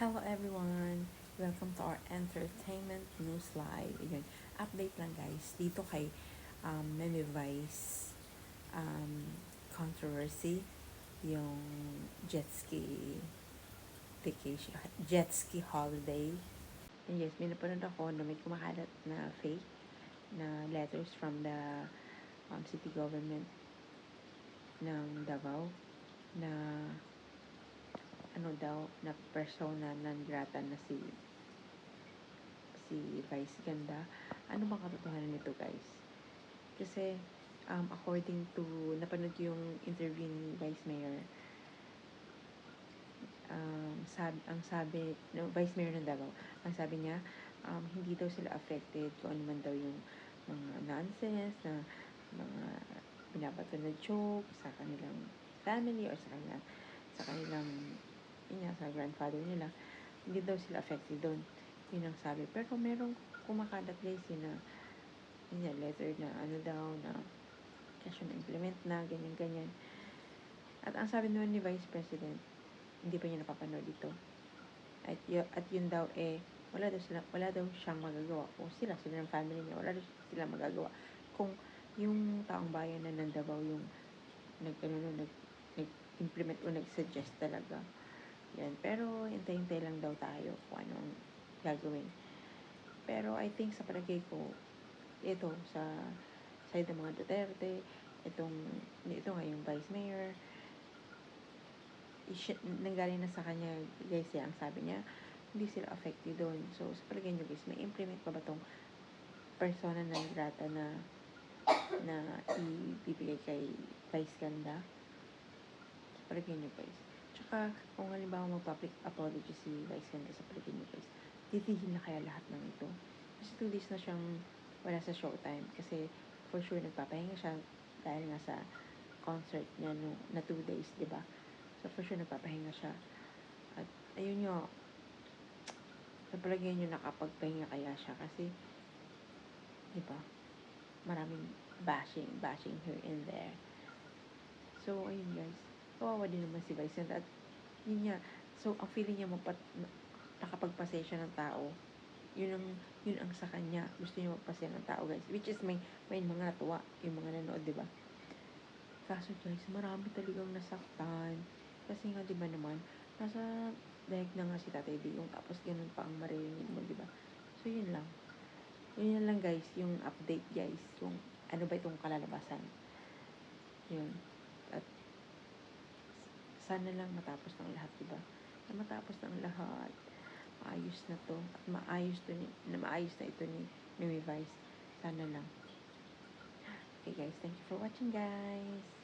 everyone! Welcome to our entertainment news live. Ayun, update lang guys dito kay um, Meme Vice um, controversy yung jet ski vacation, jet ski holiday. And yes, may napanood ako na may kumakalat na fake na letters from the um, city government ng Davao na ano daw, na persona non grata na si si Vice Ganda. Ano bang katotohanan nito, guys? Kasi, um, according to, napanood yung interview ni Vice Mayor, um, sab, ang sabi, no, Vice Mayor ng Davao, ang sabi niya, um, hindi daw sila affected kung ano man daw yung mga nonsense na mga binabato na joke sa kanilang family or sa kanilang sa kanilang grandfather nila, hindi daw sila affected doon. Yun ang sabi. Pero merong kumakalat guys yun na yun letter na ano daw na cash na implement na, ganyan-ganyan. At ang sabi naman ni Vice President, hindi pa niya napapanood ito. At, y- at yun daw eh, wala daw, sila, wala daw siyang magagawa. O sila, sila ng family niya, wala daw sila magagawa. Kung yung taong bayan na ng Davao yung nag, ano, no, nag, nag-implement o nag-suggest talaga. Yan. Pero, hintay-hintay lang daw tayo kung anong gagawin. Pero, I think sa palagay ko, ito, sa side ng mga Duterte, itong, ito nga yung Vice Mayor, nanggaling na sa kanya, guys, yan, ang sabi niya, hindi sila affected doon. So, sa palagay niyo, guys, may implement pa ba tong persona na grata na na ibibigay kay Vice Ganda? Sa palagay niyo, guys. Tsaka, kung halimbawa mag-public apology si Vice Ganda sa niyo, guys, titihin na kaya lahat ng ito? Kasi two days na siyang wala sa showtime. Kasi, for sure, nagpapahinga siya dahil nga sa concert niya no, na two days, di ba? So, for sure, nagpapahinga siya. At, ayun nyo, sa palagay nyo nakapagpahinga kaya siya kasi, di ba, maraming bashing, bashing here and there. So, ayun guys, kawawa din naman si Vincent at yun nga, so, ang feeling niya mapat, nakapagpasaya siya ng tao, yun ang, yun ang sa kanya, gusto niya magpasaya ng tao guys, which is may, may mga natuwa, yung mga nanood, di ba? Kaso guys, marami talagang nasaktan. Kasi nga, di ba naman, nasa daig na nga si Tatay Digong, tapos ganun pa ang maririnig mo, di ba? So, yun lang. Yun lang guys, yung update guys, yung ano ba itong kalalabasan. Yun. Sana lang matapos ng lahat, di ba? Na matapos ng lahat, maayos na to, at maayos to ni, na maayos na ito ni, ni Vice. Sana lang. Okay guys, thank you for watching guys.